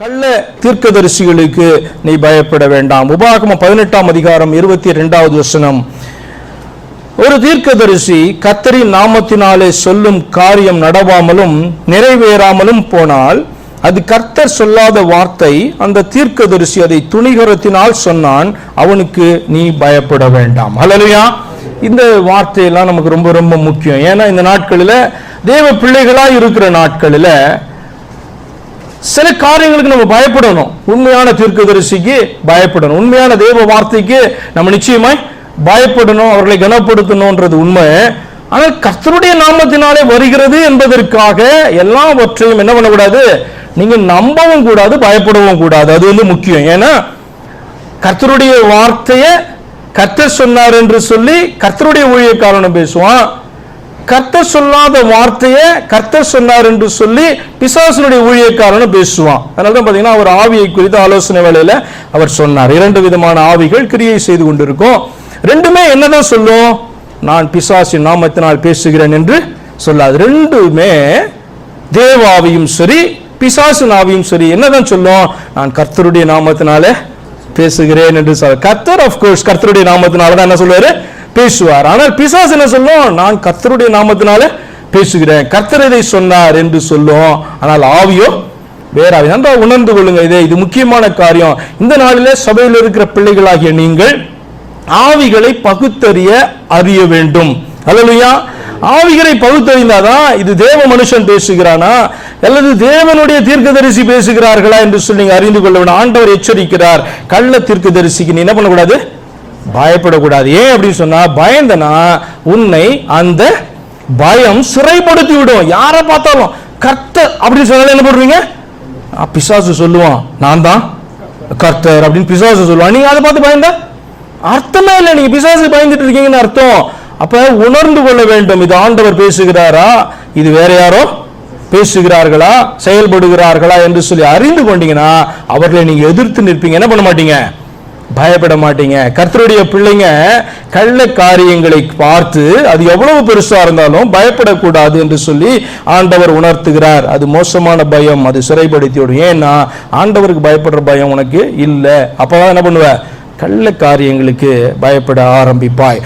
கள்ள தீர்க்கதரிசிகளுக்கு நீ பயப்பட வேண்டாம். உபாகமம் பதினெட்டாம் அதிகாரம் இருபத்தி இரண்டாவது வசனம். ஒரு தீர்க்கதரிசி கத்தரின் நாமத்தினாலே சொல்லும் காரியம் நடவாமலும் நிறைவேறாமலும் போனால் அது கர்த்தர் சொல்லாத வார்த்தை அந்த தீர்க்கதரிசி அதை துணிகரத்தினால் சொன்னான் அவனுக்கு நீ பயப்பட வேண்டாம். அலலையா இந்த வார்த்தையெல்லாம் நமக்கு ரொம்ப ரொம்ப முக்கியம். ஏன்னா இந்த நாட்களில் தேவ பிள்ளைகளாக இருக்கிற நாட்களில் சில காரியங்களுக்கு நம்ம பயப்படணும். உண்மையான தீர்க்கதரிசிக்கு பயப்படணும். உண்மையான தெய்வ வார்த்தைக்கு நம்ம நிச்சயமாய் பயப்படணும் அவர்களை கனப்படுத்தணும்ன்றது உண்மை. ஆனால் கர்த்தருடைய நாமத்தினாலே வருகிறது என்பதற்காக எல்லாவற்றையும் என்ன பண்ணக்கூடாது? நீங்க நம்பவும் கூடாது பயப்படவும் கூடாது. அது வந்து முக்கியம். ஏன்னா கர்த்தருடைய வார்த்தையை கர்த்தர் சொன்னார் என்று சொல்லி கர்த்தருடைய ஊழியக்காரனும் பேசுவான். கர்த்தர் சொல்லாத வார்த்தையை கர்த்தர் சொன்னார் என்று சொல்லி பிசாசனுடைய ஊழியக்காரனும் பேசுவான். அதனால தான் பார்த்தீங்கன்னா அவர் ஆவியை குறித்த ஆலோசனை வேலையில் அவர் சொன்னார். இரண்டு விதமான ஆவிகள் கிரியை செய்து கொண்டிருக்கும். ரெண்டுமே என்னதான் சொல்லும்? நான் பிசாசின் நாமத்தினால் பேசுகிறேன் என்று சொல்லாது. ரெண்டுமே தேவாவியும் சரி பிசாசின் ஆவியும் சரி. என்னதான் சொல்லும்? நான் கர்த்தருடைய நாமத்தினாலே பேசுகிறேன் என்று சொல்ல கர்த்தர் ஆஃப் கோர்ஸ் கர்த்தருடைய நாமத்தினால தான் என்ன சொல்லுவாரு? பேசுவார். ஆனால் பிசாஸ் என்ன சொல்லும்? நான் கர்த்தருடைய நாமத்தினால பேசுகிறேன். கர்த்தர் இதை சொன்னார் என்று சொல்லும். ஆனால் ஆவியோ வேற ஆவி. உணர்ந்து கொள்ளுங்க இதே இது முக்கியமான காரியம். இந்த நாளிலே சபையில் இருக்கிற பிள்ளைகளாகிய நீங்கள் ஆவிகளை பகுத்தறிய அறிய வேண்டும். அல்லையா ஆவிகளை பகுத்தறிந்தாதான் இது தேவ மனுஷன் பேசுகிறானா? அல்லது தேவனுடைய தீர்க்கதரிசி பேசுகிறார்களா என்று சொல்லி அறிந்து கொள்ள வேண்டும். ஆண்டவர் எச்சரிக்கிறார். கள்ள தீர்க்கதரிசிக்கு நீ என்ன பண்ணக்கூடாது? பயப்படக்கூடாது. ஏன் அப்படின்னு சொன்னா பயந்தனா உன்னை அந்த பயம் சிறைப்படுத்தி விடும் யாரை பார்த்தாலும்? கர்த்தர் அப்படின்னு சொன்னாலும் என்ன பண்ணுவீங்க? பிசாசு சொல்லுவான். நான் தான் கர்த்தர் அப்படின்னு பிசாசு சொல்லுவான். நீங்க அதை பார்த்து பயந்த? அர்த்தமே இல்லை. நீங்க பிசாசு பயந்துட்டு இருக்கீங்கன்னு அர்த்தம். அப்ப உணர்ந்து கொள்ள வேண்டும். இது ஆண்டவர் பேசுகிறாரா? இது வேற யாரோ பேசுகிறார்களா? செயல்படுகிறார்களா? என்று சொல்லி அறிந்து கொண்டீங்கன்னா அவர்களை நீங்க எதிர்த்து நிற்பீங்க. என்ன பண்ண மாட்டீங்க? பயப்பட மாட்டீங்க கர்த்தருடைய பிள்ளைங்க கள்ள காரியங்களை பார்த்து அது எவ்வளவு பெருசா இருந்தாலும் பயப்படக்கூடாது என்று சொல்லி ஆண்டவர் உணர்த்துகிறார். அது மோசமான பயம் அது சிறைப்படுத்தி விடும் ஏன்னா ஆண்டவருக்கு பயப்படுற பயம் உனக்கு இல்லை. அப்பதான் என்ன பண்ணுவ? கள்ள காரியங்களுக்கு பயப்பட ஆரம்பிப்பாய்.